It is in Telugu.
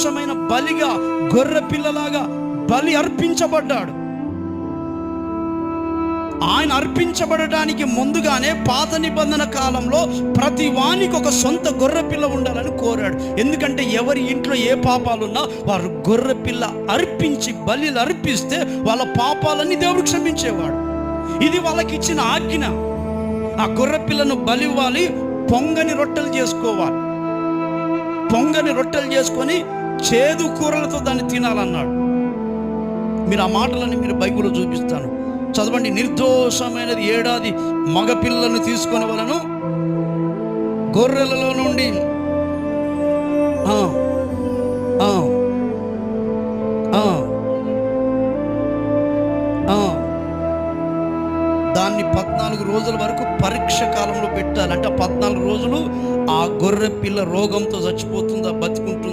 నిర్దోషమైన బలిగా గొర్రె పిల్లలాగా బలి అర్పించబడ్డాడు. ఆయన అర్పించబడటానికి ముందుగానే పాత నిబంధన కాలంలో ప్రతి వానికి ఒక సొంత గొర్రె పిల్ల ఉండాలని కోరాడు. ఎందుకంటే ఎవరి ఇంట్లో ఏ పాపాలున్నా వారు గొర్రె పిల్ల అర్పించి బలిలు అర్పిస్తే వాళ్ళ పాపాలన్నీ దేవుడు క్షమించేవాడు. ఇది వాళ్ళకి ఇచ్చిన ఆజ్ఞ. ఆ గొర్రె పిల్లను బలివ్వాలి పొంగని రొట్టెలు చేసుకోవాలి. పొంగని రొట్టెలు చేసుకొని చేదు కూరలతో దాన్ని తినాలన్నాడు. మీరు ఆ మాటలని మీరు బైబిల్లో చూపిస్తాను. చదవండి నిర్దోషమైనది ఏడాది మగపిల్లలను తీసుకొని వలను. గొర్రెలలో నుండి. దాన్ని పద్నాలుగు రోజుల వరకు పరీక్ష కాలంలో పెట్టాలి అంటే ఆ పద్నాలుగు రోజులు ఆ గొర్రె పిల్ల రోగంతో చచ్చిపోతుందా బతికుంటుందా?